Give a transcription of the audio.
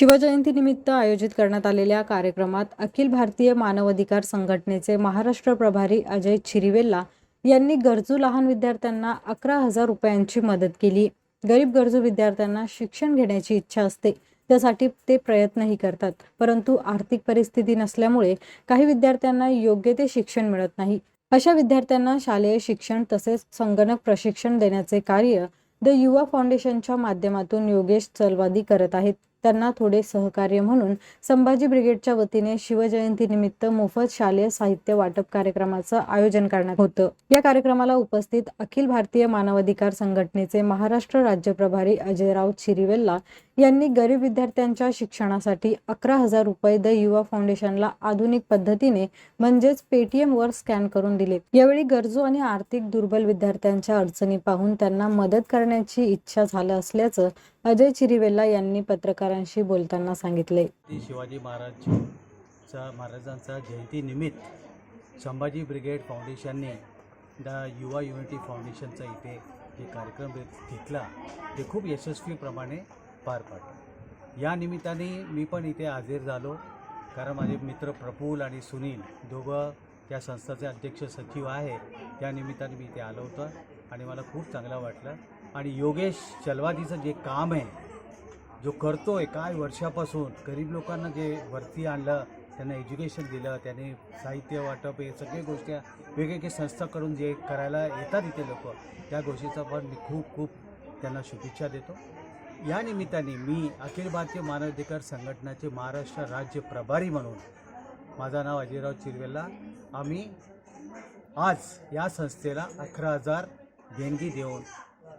शिवजयंतीनिमित्त आयोजित करण्यात आलेल्या कार्यक्रमात अखिल भारतीय मानवाधिकार संघटनेचे महाराष्ट्र प्रभारी अजय छिरिवेल्ला यांनी गरजू लहान विद्यार्थ्यांना अकरा हजार रुपयांची मदत केली. गरीब गरजू विद्यार्थ्यांना शिक्षण घेण्याची इच्छा असते त्यासाठी ते प्रयत्नही करतात. परंतु आर्थिक परिस्थिती नसल्यामुळे काही विद्यार्थ्यांना योग्य ते शिक्षण मिळत नाही. अशा विद्यार्थ्यांना शालेय शिक्षण तसेच संगणक प्रशिक्षण देण्याचे कार्य द युवा फाउंडेशनच्या माध्यमातून योगेश चलवादी करत आहेत. त्यांना थोडे सहकार्य म्हणून संभाजी ब्रिगेडच्या वतीने शिवजयंतीनिमित्त मोफत शालेय साहित्य वाटप कार्यक्रमाचं आयोजन करण्यात होतं. या कार्यक्रमाला उपस्थित अखिल भारतीय मानवाधिकार संघटनेचे महाराष्ट्र राज्य प्रभारी अजयराव चिरिवेल्ला यांनी गरीब विद्यार्थ्यांच्या शिक्षणासाठी अकरा हजार रुपये द युवा फाउंडेशनला आधुनिक पद्धतीने म्हणजेच पेटीएम वर स्कॅन करून दिले. यावेळी गरजू आणि आर्थिक दुर्बल विद्यार्थ्यांच्या अडचणी पाहून त्यांना मदत करण्याची इच्छा झालं असल्याचं अजय चिरिवेल्ला यांनी पत्रकारांशी बोलताना सांगितले. शिवाजी महाराजचा महाराजांचा जयंतीनिमित्त संभाजी ब्रिगेड फाउंडेशनने द युवा युनिटी फाउंडेशनचा इथे जे कार्यक्रम घेतला ते खूप यशस्वीप्रमाणे पार पाडला. या निमित्ताने मी पण इथे हजेर झालो. कारण माझे मित्र प्रफुल्ल आणि सुनील दोघं त्या संस्थेचे अध्यक्ष सचिव आहे. त्या निमित्ताने मी इथे आलो होतो आणि मला खूप चांगलं वाटलं. आणि योगेश चलवादीचं जे काम आहे जो करतो आहे काय वर्षापासून गरीब लोकांना जे वरती आणलं त्यांना एज्युकेशन दिलं त्याने साहित्य वाटप हे सगळे गोष्टी वेगवेगळ्या संस्थाकडून जे करायला येतात इथे लोक त्या गोष्टीचा पण मी खूप खूप त्यांना शुभेच्छा देतो. या निमित्ताने मी अखिल भारतीय मानवाधिकार संघटनाचे महाराष्ट्र राज्य प्रभारी म्हणून माझं नाव अजयराव चिरवेला. आम्ही आज या संस्थेला अकरा हजार देणगी देऊन